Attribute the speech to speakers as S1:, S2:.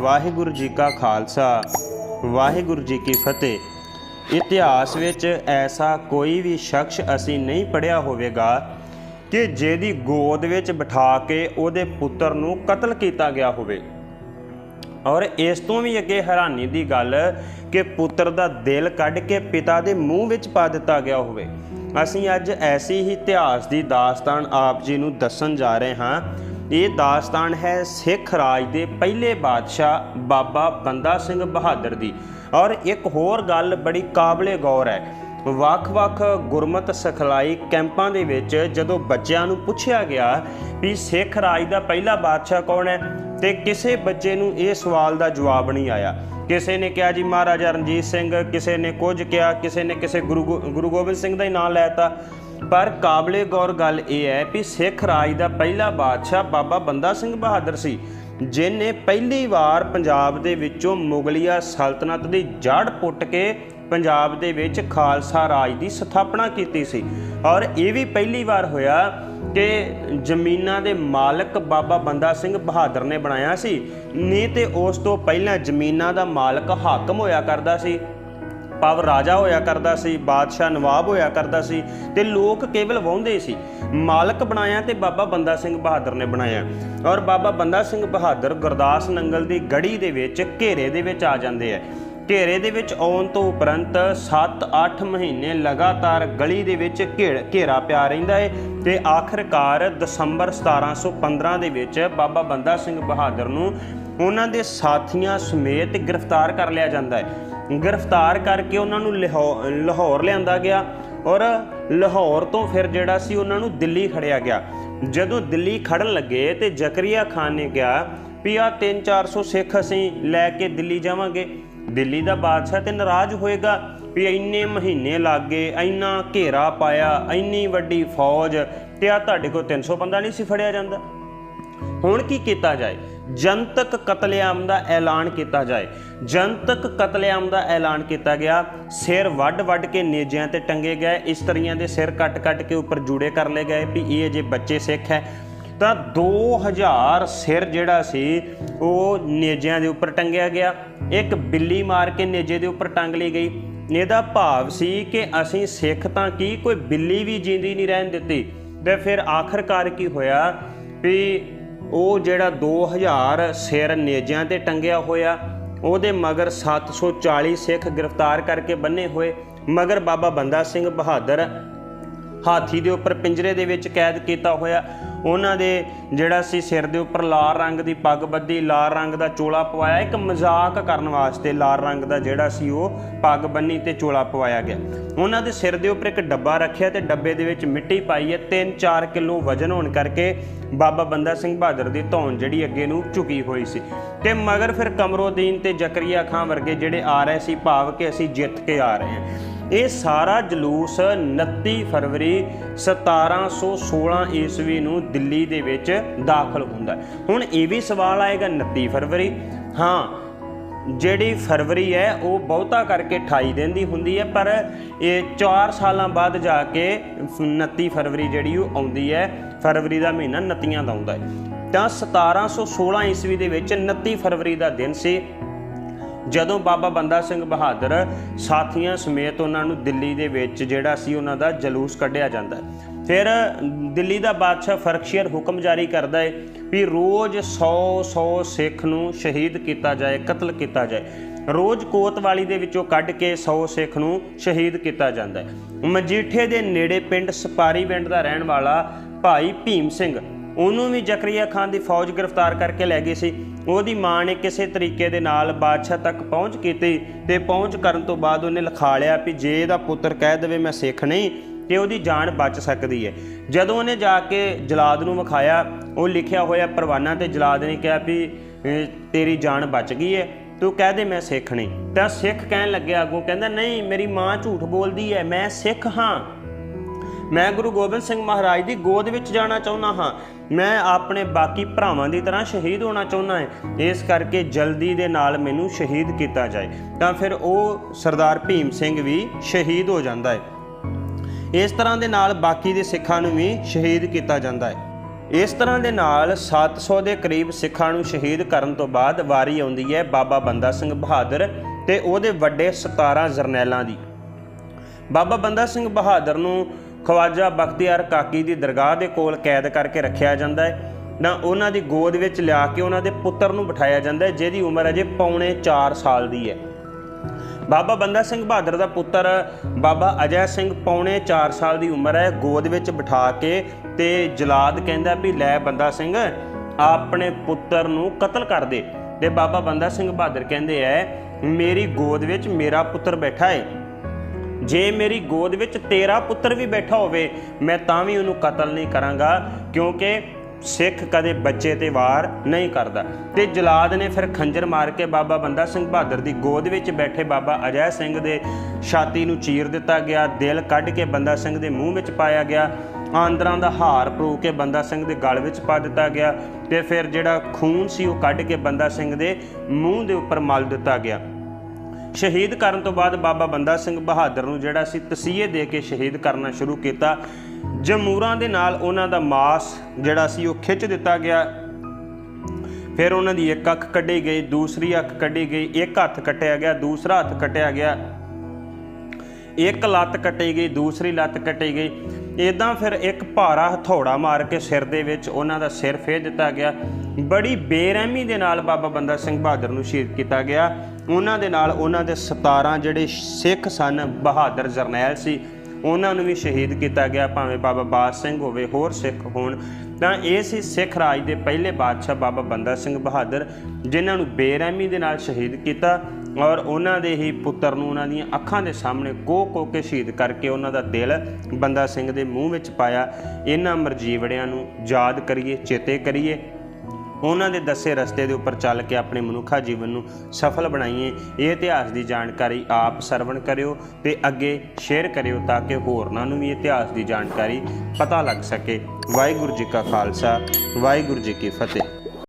S1: ਵਾਹਿਗੁਰੂ ਜੀ ਕਾ ਖਾਲਸਾ, ਵਾਹਿਗੁਰੂ ਜੀ ਕੀ ਫਤਿਹ। ਇਤਿਹਾਸ ਵਿੱਚ ਐਸਾ ਕੋਈ ਵੀ ਸ਼ਖਸ ਅਸੀਂ ਨਹੀਂ ਪੜਿਆ ਹੋਵੇਗਾ ਕਿ ਜਿਹਦੀ ਗੋਦ ਵਿੱਚ ਬਿਠਾ ਕੇ ਉਹਦੇ ਪੁੱਤਰ ਨੂੰ ਕਤਲ ਕੀਤਾ ਗਿਆ ਹੋਵੇ। ਔਰ ਇਸ ਤੋਂ ਵੀ ਅੱਗੇ ਹੈਰਾਨੀ ਦੀ ਗੱਲ ਕਿ ਪੁੱਤਰ ਦਾ ਦਿਲ ਕੱਢ ਕੇ ਪਿਤਾ ਦੇ ਮੂੰਹ ਵਿੱਚ ਪਾ ਦਿੱਤਾ ਗਿਆ ਹੋਵੇ। ਅਸੀਂ ਅੱਜ ਐਸੀ ਹੀ ਇਤਿਹਾਸ ਦੀ ਦਾਸਤਾਨ ਆਪ ਜੀ ਨੂੰ ਦੱਸਣ ਜਾ ਰਹੇ ਹਾਂ ਇਹ ਦਾਸਤਾਨ ਹੈ ਸਿੱਖ ਰਾਜ ਦੇ ਪਹਿਲੇ ਬਾਦਸ਼ਾਹ ਬਾਬਾ ਬੰਦਾ ਸਿੰਘ ਬਹਾਦਰ ਦੀ। ਔਰ ਇੱਕ ਹੋਰ ਗੱਲ ਬੜੀ ਕਾਬਲੇ ਗੌਰ ਹੈ। ਵੱਖ-ਵੱਖ ਗੁਰਮਤ ਸਿਖਲਾਈ ਕੈਂਪਾਂ ਦੇ ਵਿੱਚ ਜਦੋਂ ਬੱਚਿਆਂ ਨੂੰ ਪੁੱਛਿਆ ਗਿਆ ਵੀ ਸਿੱਖ ਰਾਜ ਦਾ ਪਹਿਲਾ ਬਾਦਸ਼ਾਹ ਕੌਣ ਹੈ, ਤੇ ਕਿਸੇ ਬੱਚੇ ਨੂੰ ਇਹ ਸਵਾਲ ਦਾ ਜਵਾਬ ਨਹੀਂ ਆਇਆ। ਕਿਸੇ ਨੇ ਕਿਹਾ ਜੀ ਮਹਾਰਾਜਾ ਰਣਜੀਤ ਸਿੰਘ, ਕਿਸੇ ਨੇ ਕੁਝ ਕਿਹਾ, ਕਿਸੇ ਨੇ ਕਿਸੇ ਗੁਰੂ ਗੋ- ਗੁਰੂ ਗੋਬਿੰਦ ਸਿੰਘ ਦਾ ਹੀ ਨਾਮ ਲੈਤਾ ਪਰ ਕਾਬਲੇ ਗੌਰ ਗੱਲ ਇਹ ਹੈ ਵੀ ਸਿੱਖ ਰਾਜ ਦਾ ਪਹਿਲਾ ਬਾਦਸ਼ਾਹ ਬਾਬਾ ਬੰਦਾ ਸਿੰਘ ਬਹਾਦਰ ਸੀ, ਜਿਨੇ ਪਹਿਲੀ ਵਾਰ ਪੰਜਾਬ ਦੇ ਵਿੱਚੋਂ ਮੁਗਲਿਆ ਸਲਤਨਤ ਦੀ ਜੜ ਪੁੱਟ ਕੇ ਪੰਜਾਬ ਦੇ ਵਿੱਚ ਖਾਲਸਾ ਰਾਜ ਦੀ ਸਥਾਪਨਾ ਕੀਤੀ ਸੀ। ਔਰ ਇਹ ਵੀ ਪਹਿਲੀ ਵਾਰ ਹੋਇਆ ਕਿ ਜ਼ਮੀਨਾਂ ਦੇ ਮਾਲਕ ਬਾਬਾ ਬੰਦਾ ਸਿੰਘ ਬਹਾਦਰ ਨੇ ਬਣਾਇਆ ਸੀ। ਨਹੀਂ ਤੇ ਉਸ ਤੋਂ ਪਹਿਲਾਂ ਜ਼ਮੀਨਾਂ ਦਾ ਮਾਲਕ ਹਾਕਮ ਹੋਇਆ ਕਰਦਾ ਸੀ। ਪਵ ਰਾਜਾ ਹੋਇਆ ਕਰਦਾ ਸੀ, ਬਾਦਸ਼ਾਹ ਨਵਾਬ ਹੋਇਆ ਕਰਦਾ ਸੀ ਤੇ ਲੋਕ ਕੇਵਲ ਵਾਹੁੰਦੇ ਸੀ। ਮਾਲਕ ਬਣਾਇਆ ਤੇ ਬਾਬਾ ਬੰਦਾ ਸਿੰਘ ਬਹਾਦਰ ਨੇ ਬਣਾਇਆ। ਔਰ ਬਾਬਾ ਬੰਦਾ ਸਿੰਘ ਬਹਾਦਰ ਗੁਰਦਾਸ ਨੰਗਲ ਦੀ ਗੜੀ ਦੇ ਵਿੱਚ ਘੇਰੇ ਦੇ ਵਿੱਚ ਆ ਜਾਂਦੇ ਆ। ਘੇਰੇ ਦੇ ਵਿੱਚ ਆਉਣ ਤੋਂ ਉਪਰੰਤ 7-8 ਮਹੀਨੇ ਲਗਾਤਾਰ ਗਲੀ ਦੇ ਵਿੱਚ ਘੇੜ ਘੇਰਾ ਪਿਆ ਰਹਿੰਦਾ ਹੈ ਤੇ ਆਖਰਕਾਰ ਦਸੰਬਰ 1715 ਦੇ ਵਿੱਚ ਬਾਬਾ ਬੰਦਾ ਸਿੰਘ ਬਹਾਦਰ ਨੂੰ ਉਹਨਾਂ ਦੇ ਸਾਥੀਆਂ ਸਮੇਤ ਗ੍ਰਿਫਤਾਰ ਕਰ ਲਿਆ ਜਾਂਦਾ ਹੈ। ਗ੍ਰਿਫਤਾਰ ਕਰਕੇ ਉਹਨਾਂ ਨੂੰ ਲਾਹੌ- ਲਾਹੌਰ ਲਿਆਂਦਾ ਗਿਆ ਔਰ ਲਾਹੌਰ ਤੋਂ ਫਿਰ ਜਿਹੜਾ ਸੀ ਉਹਨਾਂ ਨੂੰ ਦਿੱਲੀ ਖੜਿਆ ਗਿਆ। ਜਦੋਂ ਦਿੱਲੀ ਖੜਨ ਲੱਗੇ ਤੇ ਜ਼ਕਰੀਆ ਖਾਨ ਨੇ ਕਿਹਾ ਵੀ ਆ 3-400 ਸਿੱਖ ਅਸੀਂ ਲੈ ਕੇ ਦਿੱਲੀ ਜਾਵਾਂਗੇ। ਦਿੱਲੀ ਦਾ ਬਾਦਸ਼ਾਹ ਤੇ ਨਾਰਾਜ਼ ਹੋਏਗਾ ਵੀ ਇੰਨੇ ਮਹੀਨੇ ਲੱਗੇ ਇੰਨਾ ਘੇਰਾ ਪਾਇਆ, ਇੰਨੀ ਵੱਡੀ ਫੌਜ ਤੇ ਆ ਤੁਹਾਡੇ ਕੋਲ 300 ਬੰਦਾ ਨਹੀਂ ਸੀ ਫੜਿਆ ਜਾਂਦਾ। ਹੁਣ ਕੀ ਕੀਤਾ ਜਾਏ? ਜਨਤਕ ਕਤਲੇਆਮ ਦਾ ਐਲਾਨ ਕੀਤਾ ਜਾਏ। ਜਨਤਕ ਕਤਲੇਆਮ ਦਾ ਐਲਾਨ ਕੀਤਾ ਗਿਆ। ਸਿਰ ਵੱਡ-ਵੱਡ ਕੇ ਨੇਜਿਆਂ ਤੇ ਟੰਗੇ ਗਏ। ਇਸਤਰੀਆਂ ਦੇ ਸਿਰ ਕੱਟ-ਕੱਟ ਕੇ ਉੱਪਰ ਜੂੜੇ ਕਰ ਲਏ ਗਏ ਵੀ ਇਹ ਜੇ ਬੱਚੇ ਸਿੱਖ ਹੈ, ਤਾਂ 2000 ਸਿਰ ਜਿਹੜਾ ਸੀ, ਉਹ ਨੇਜਿਆਂ ਦੇ ਉੱਪਰ ਟੰਗਿਆ ਗਿਆ। ਇੱਕ ਬਿੱਲੀ ਮਾਰ ਕੇ ਨੇਜੇ ਦੇ ਉੱਪਰ ਟੰਗ ਲਈ ਗਈ। ਇਹਦਾ ਭਾਵ ਸੀ ਕਿ ਅਸੀਂ ਸਿੱਖ ਤਾਂ ਕੀ, ਕੋਈ ਬਿੱਲੀ ਵੀ ਜਿੰਦੀ ਨਹੀਂ ਰਹਿਣ ਦਿੱਤੀ। ਤੇ ਫਿਰ ਆਖਰਕਾਰ ਕੀ ਹੋਇਆ ਵੀ ਉਹ ਜਿਹੜਾ 2000 ਸਿਰ ਨੇਜਿਆਂ ਤੇ ਟੰਗਿਆ ਹੋਇਆ, ਉਹਦੇ ਮਗਰ 740 ਸਿੱਖ ਗ੍ਰਿਫਤਾਰ ਕਰਕੇ ਬੰਨੇ ਹੋਏ ਮਗਰ ਬਾਬਾ ਬੰਦਾ ਸਿੰਘ ਬਹਾਦਰ ਹਾਥੀ ਦੇ ਉੱਪਰ ਪਿੰਜਰੇ ਦੇ ਵਿੱਚ ਕੈਦ ਕੀਤਾ ਹੋਇਆ। ਉਹਨਾਂ ਦੇ ਜਿਹੜਾ ਸੀ ਸਿਰ ਦੇ ਉੱਪਰ ਲਾਲ ਰੰਗ ਦੀ ਪੱਗ ਬੱਧੀ, ਲਾਲ ਰੰਗ ਦਾ ਚੋਲਾ ਪਵਾਇਆ। ਇੱਕ ਮਜ਼ਾਕ ਕਰਨ ਵਾਸਤੇ ਲਾਲ ਰੰਗ ਦਾ ਜਿਹੜਾ ਸੀ ਉਹ ਪੱਗ ਬੰਨੀ ਤੇ ਚੋਲਾ ਪਵਾਇਆ ਗਿਆ। ਉਹਨਾਂ ਦੇ ਸਿਰ ਦੇ ਉੱਪਰ ਇੱਕ ਡੱਬਾ ਰੱਖਿਆ ਤੇ ਡੱਬੇ ਦੇ ਵਿੱਚ ਮਿੱਟੀ ਪਾਈ ਹੈ। 3-4 ਕਿਲੋ ਵਜ਼ਨ ਹੋਣ ਕਰਕੇ ਬਾਬਾ ਬੰਦਾ ਸਿੰਘ ਬਹਾਦਰ ਦੀ ਧੌਣ ਜਿਹੜੀ ਅੱਗੇ ਨੂੰ ਝੁਕੀ ਹੋਈ ਸੀ। ਤੇ ਮਗਰ ਫਿਰ ਕਮਰੋਦੀਨ ਤੇ ਜ਼ਕਰੀਆ ਖਾਨ ਵਰਗੇ ਜਿਹੜੇ ਆ ਰਹੇ ਸੀ, ਭਾਵ ਕਿ ਅਸੀਂ ਜਿੱਤ ਕੇ ਆ ਰਹੇ ਹਾਂ। ਇਹ ਸਾਰਾ ਜਲੂਸ 29 ਫਰਵਰੀ 1716 ਈਸਵੀ ਨੂੰ ਦਿੱਲੀ ਦੇ ਵਿੱਚ ਦਾਖਲ ਹੁੰਦਾ ਹੁਣ ਇਹ ਵੀ ਸਵਾਲ ਆਏਗਾ 29 ਫਰਵਰੀ। ਹਾਂ, ਜਿਹੜੀ ਫਰਵਰੀ ਹੈ, ਉਹ ਬਹੁਤਾ ਕਰਕੇ 28 ਦਿਨ ਦੀ ਹੁੰਦੀ ਹੈ, ਪਰ ਇਹ 4 ਸਾਲਾਂ ਬਾਅਦ ਜਾ ਕੇ 29 ਫਰਵਰੀ ਜਿਹੜੀ ਉਹ ਆਉਂਦੀ ਹੈ, ਫਰਵਰੀ ਦਾ ਮਹੀਨਾ 29 ਦਾ ਆਉਂਦਾ ਹੈ। ਤਾਂ 1716 ਈਸਵੀ ਦੇ ਵਿੱਚ 29 ਫਰਵਰੀ ਦਾ ਦਿਨ ਸੀ। ਜਦੋਂ ਬਾਬਾ ਬੰਦਾ ਸਿੰਘ ਬਹਾਦਰ ਸਾਥੀਆਂ ਸਮੇਤ ਉਹਨਾਂ ਨੂੰ ਦਿੱਲੀ ਦੇ ਵਿੱਚ ਜਿਹੜਾ ਸੀ ਉਹਨਾਂ ਦਾ ਜਲੂਸ ਕੱਢਿਆ ਜਾਂਦਾ ਫਿਰ ਦਿੱਲੀ ਦਾ ਬਾਦਸ਼ਾਹ ਫਰਕਸ਼ੀਅਰ ਹੁਕਮ ਜਾਰੀ ਕਰਦਾ ਹੈ ਵੀ ਰੋਜ਼ 100 100 ਸਿੱਖ ਨੂੰ ਸ਼ਹੀਦ ਕੀਤਾ ਜਾਏ, ਕਤਲ ਕੀਤਾ ਜਾਏ। ਰੋਜ਼ ਕੋਤਵਾਲੀ ਦੇ ਵਿੱਚੋਂ ਕੱਢ ਕੇ 100 ਸਿੱਖ ਨੂੰ ਸ਼ਹੀਦ ਕੀਤਾ ਜਾਂਦਾ ਹੈ। ਮਜੀਠੇ ਦੇ ਨੇੜੇ ਪਿੰਡ ਸਪਾਰੀ ਪਿੰਡ ਦਾ ਰਹਿਣ ਵਾਲਾ ਭਾਈ ਭੀਮ ਸਿੰਘ, ਉਹਨੂੰ ਵੀ ਜ਼ਕਰੀਆ ਖਾਨ ਦੀ ਫੌਜ ਗ੍ਰਿਫਤਾਰ ਕਰਕੇ ਲੈ ਗਈ ਸੀ। ਉਹਦੀ ਮਾਂ ਨੇ ਕਿਸੇ ਤਰੀਕੇ ਦੇ ਨਾਲ ਬਾਦਸ਼ਾਹ ਤੱਕ ਪਹੁੰਚ ਕੀਤੀ ਤੇ ਪਹੁੰਚ ਕਰਨ ਤੋਂ ਬਾਅਦ ਉਹਨੇ ਲਿਖਾ ਲਿਆ ਵੀ ਜੇ ਇਹਦਾ ਪੁੱਤਰ ਕਹਿ ਦੇਵੇ ਮੈਂ ਸਿੱਖ ਨਹੀਂ, ਤੇ ਉਹਦੀ ਜਾਨ ਬਚ ਸਕਦੀ ਹੈ। ਜਦੋਂ ਉਹਨੇ ਜਾ ਕੇ ਜਲਾਦ ਨੂੰ ਵਿਖਾਇਆ, ਉਹ ਲਿਖਿਆ ਹੋਇਆ ਪਰਵਾਨਾ ਤੇ ਜਲਾਦ ਨੇ ਕਿਹਾ ਵੀ ਤੇਰੀ ਜਾਨ ਬਚ ਗਈ ਹੈ, ਤੂੰ ਕਹਿ ਦੇ ਮੈਂ ਸਿੱਖ ਨਹੀਂ। ਤਾਂ ਸਿੱਖ ਕਹਿਣ ਲੱਗਿਆ ਅੱਗੋਂ, ਕਹਿੰਦਾ, ਨਹੀਂ, ਮੇਰੀ ਮਾਂ ਝੂਠ ਬੋਲਦੀ ਹੈ, ਮੈਂ ਸਿੱਖ ਹਾਂ। ਮੈਂ ਗੁਰੂ ਗੋਬਿੰਦ ਸਿੰਘ ਮਹਾਰਾਜ ਦੀ ਗੋਦ ਵਿੱਚ ਜਾਣਾ ਚਾਹੁੰਦਾ ਹਾਂ। ਮੈਂ ਆਪਣੇ ਬਾਕੀ ਭਰਾਵਾਂ ਦੀ ਤਰ੍ਹਾਂ ਸ਼ਹੀਦ ਹੋਣਾ ਚਾਹੁੰਦਾ ਹਾਂ। ਇਸ ਕਰਕੇ ਜਲਦੀ ਦੇ ਨਾਲ ਮੈਨੂੰ ਸ਼ਹੀਦ ਕੀਤਾ ਜਾਏ। ਤਾਂ ਫਿਰ ਉਹ ਸਰਦਾਰ ਭੀਮ ਸਿੰਘ ਵੀ ਸ਼ਹੀਦ ਹੋ ਜਾਂਦਾ ਹੈ। ਇਸ ਤਰ੍ਹਾਂ ਦੇ ਨਾਲ ਬਾਕੀ ਦੇ ਸਿੱਖਾਂ ਨੂੰ ਵੀ ਸ਼ਹੀਦ ਕੀਤਾ ਜਾਂਦਾ ਹੈ। ਇਸ ਤਰ੍ਹਾਂ ਦੇ ਨਾਲ 700 ਦੇ ਕਰੀਬ ਸਿੱਖਾਂ ਨੂੰ ਸ਼ਹੀਦ ਕਰਨ ਤੋਂ ਬਾਅਦ ਵਾਰੀ ਆਉਂਦੀ ਹੈ ਬਾਬਾ ਬੰਦਾ ਸਿੰਘ ਬਹਾਦਰ ਤੇ ਉਹਦੇ ਵੱਡੇ 17 ਜਰਨੈਲਾਂ ਦੀ। ਬਾਬਾ ਬੰਦਾ ਸਿੰਘ ਬਹਾਦਰ ਨੂੰ ਖਵਾਜਾ ਬਖਤਿਆਰ ਕਾਕੀ ਦੀ ਦਰਗਾਹ ਦੇ ਕੋਲ ਕੈਦ ਕਰਕੇ ਰੱਖਿਆ ਜਾਂਦਾ ਹੈ। ਨਾ ਉਹਨਾਂ ਦੀ ਗੋਦ ਵਿੱਚ ਲਿਆ ਕੇ ਉਹਨਾਂ ਦੇ ਪੁੱਤਰ ਨੂੰ ਬਿਠਾਇਆ ਜਾਂਦਾ ਹੈ, ਜਿਹਦੀ ਉਮਰ ਅਜੇ ਪੌਣੇ 4 ਸਾਲ ਦੀ ਹੈ। ਬਾਬਾ ਬੰਦਾ ਸਿੰਘ ਬਹਾਦਰ ਦਾ ਪੁੱਤਰ ਬਾਬਾ ਅਜੈ ਸਿੰਘ ਪੌਣੇ 4 ਸਾਲ ਦੀ ਉਮਰ ਹੈ, ਗੋਦ ਵਿੱਚ ਬਿਠਾ ਕੇ ਤੇ ਜਲਾਦ ਕਹਿੰਦਾ ਵੀ ਲੈ ਬੰਦਾ ਸਿੰਘ, ਆਪਣੇ ਪੁੱਤਰ ਨੂੰ ਕਤਲ ਕਰ ਦੇ। ਤੇ ਬਾਬਾ ਬੰਦਾ ਸਿੰਘ ਬਹਾਦਰ ਕਹਿੰਦੇ ਐ ਮੇਰੀ ਗੋਦ ਵਿੱਚ ਮੇਰਾ ਪੁੱਤਰ ਬੈਠਾ ਹੈ। ਜੇ ਮੇਰੀ ਗੋਦ ਵਿੱਚ ਤੇਰਾ ਪੁੱਤਰ ਵੀ ਬੈਠਾ ਹੋਵੇ, ਮੈਂ ਤਾਂ ਵੀ ਉਹਨੂੰ ਕਤਲ ਨਹੀਂ ਕਰਾਂਗਾ, ਕਿਉਂਕਿ ਸਿੱਖ ਕਦੇ ਬੱਚੇ ਤੇ ਵਾਰ ਨਹੀਂ ਕਰਦਾ। ਤੇ ਜਲਾਦ ਨੇ ਫਿਰ ਖੰਜਰ ਮਾਰ ਕੇ ਬਾਬਾ ਬੰਦਾ ਸਿੰਘ ਬਹਾਦਰ ਦੀ ਗੋਦ ਵਿੱਚ ਬੈਠੇ ਬਾਬਾ ਅਜੈ ਸਿੰਘ ਦੇ ਛਾਤੀ ਨੂੰ ਚੀਰ ਦਿੱਤਾ ਗਿਆ, ਦਿਲ ਕੱਢ ਕੇ ਬੰਦਾ ਸਿੰਘ ਦੇ ਮੂੰਹ ਵਿੱਚ ਪਾਇਆ ਗਿਆ, ਆਂਦਰਾਂ ਦਾ ਹਾਰ ਪਰੋ ਕੇ ਬੰਦਾ ਸਿੰਘ ਦੇ ਗਲ ਵਿੱਚ ਪਾ ਦਿੱਤਾ ਗਿਆ, ਤੇ ਫਿਰ ਜਿਹੜਾ ਖੂਨ ਸੀ ਉਹ ਕੱਢ ਕੇ ਬੰਦਾ ਸਿੰਘ ਦੇ ਮੂੰਹ ਦੇ ਉੱਪਰ ਮਲ ਦਿੱਤਾ ਗਿਆ। ਸ਼ਹੀਦ ਕਰਨ ਤੋਂ ਬਾਅਦ ਬਾਬਾ ਬੰਦਾ ਸਿੰਘ ਬਹਾਦਰ ਨੂੰ ਜਿਹੜਾ ਸੀ ਤਸੀਹੇ ਦੇ ਕੇ ਸ਼ਹੀਦ ਕਰਨਾ ਸ਼ੁਰੂ ਕੀਤਾ। ਜਮੂਰਾਂ ਦੇ ਨਾਲ ਉਹਨਾਂ ਦਾ ਮਾਸ ਜਿਹੜਾ ਸੀ ਉਹ ਖਿੱਚ ਦਿੱਤਾ ਗਿਆ। ਫਿਰ ਉਹਨਾਂ ਦੀ ਇੱਕ ਅੱਖ ਕੱਢੀ ਗਈ, ਦੂਸਰੀ ਅੱਖ ਕੱਢੀ ਗਈ, ਇੱਕ ਹੱਥ ਕੱਟਿਆ ਗਿਆ, ਦੂਸਰਾ ਹੱਥ ਕੱਟਿਆ ਗਿਆ। ਇੱਕ ਲੱਤ ਕੱਟੀ ਗਈ, ਦੂਸਰੀ ਲੱਤ ਕੱਟੀ ਗਈ। ਇਦਾਂ ਫਿਰ ਇੱਕ ਭਾਰਾ ਹਥੌੜਾ ਮਾਰ ਕੇ ਸਿਰ ਦੇ ਵਿੱਚ ਉਹਨਾਂ ਦਾ ਸਿਰ ਫੇਰ ਦਿੱਤਾ ਗਿਆ। ਬੜੀ ਬੇਰਹਿਮੀ ਦੇ ਨਾਲ ਬਾਬਾ ਬੰਦਾ ਸਿੰਘ ਬਹਾਦਰ ਨੂੰ ਸ਼ਹੀਦ ਕੀਤਾ ਗਿਆ। ਉਹਨਾਂ ਦੇ ਨਾਲ ਉਹਨਾਂ ਦੇ 17 ਜਿਹੜੇ ਸਿੱਖ ਸਨ, ਬਹਾਦਰ ਜਰਨੈਲ ਸੀ, ਉਹਨਾਂ ਨੂੰ ਵੀ ਸ਼ਹੀਦ ਕੀਤਾ ਗਿਆ, ਭਾਵੇਂ ਬਾਬਾ ਬਾਦ ਸਿੰਘ ਹੋਵੇ, ਹੋਰ ਸਿੱਖ ਹੋਣ। ਤਾਂ ਇਹ ਸੀ ਸਿੱਖ ਰਾਜ ਦੇ ਪਹਿਲੇ ਬਾਦਸ਼ਾਹ ਬਾਬਾ ਬੰਦਾ ਸਿੰਘ ਬਹਾਦਰ, ਜਿਨ੍ਹਾਂ ਨੂੰ ਬੇਰਹਿਮੀ ਦੇ ਨਾਲ ਸ਼ਹੀਦ ਕੀਤਾ ਔਰ ਉਹਨਾਂ ਦੇ ਹੀ ਪੁੱਤਰ ਨੂੰ ਉਹਨਾਂ ਦੀਆਂ ਅੱਖਾਂ ਦੇ ਸਾਹਮਣੇ ਕੋਹ ਕੋਹ ਕੇ ਸ਼ਹੀਦ ਕਰਕੇ ਉਹਨਾਂ ਦਾ ਦਿਲ ਬੰਦਾ ਸਿੰਘ ਦੇ ਮੂੰਹ ਵਿੱਚ ਪਾਇਆ। ਇਹਨਾਂ ਮਰਜੀਵੜਿਆਂ ਨੂੰ ਯਾਦ ਕਰੀਏ, ਚੇਤੇ ਕਰੀਏ। ਉਹਨਾਂ ਦੇ ਦੱਸੇ ਰਸਤੇ ਦੇ ਉੱਪਰ ਚੱਲ ਕੇ ਆਪਣੇ ਮਨੁੱਖਾ ਜੀਵਨ ਨੂੰ ਸਫਲ ਬਣਾਈਏ, ਇਹ ਇਤਿਹਾਸ ਦੀ ਜਾਣਕਾਰੀ ਆਪ ਸਰਵਣ ਕਰਿਓ ਤੇ ਅੱਗੇ ਸ਼ੇਅਰ ਕਰਿਓ ਤਾਂ ਕਿ ਹੋਰਨਾਂ ਨੂੰ ਵੀ ਇਤਿਹਾਸ ਦੀ ਜਾਣਕਾਰੀ ਪਤਾ ਲੱਗ ਸਕੇ। ਵਾਹਿਗੁਰੂ ਜੀ ਕਾ ਖਾਲਸਾ, ਵਾਹਿਗੁਰੂ ਜੀ ਕੀ ਫਤਿਹ।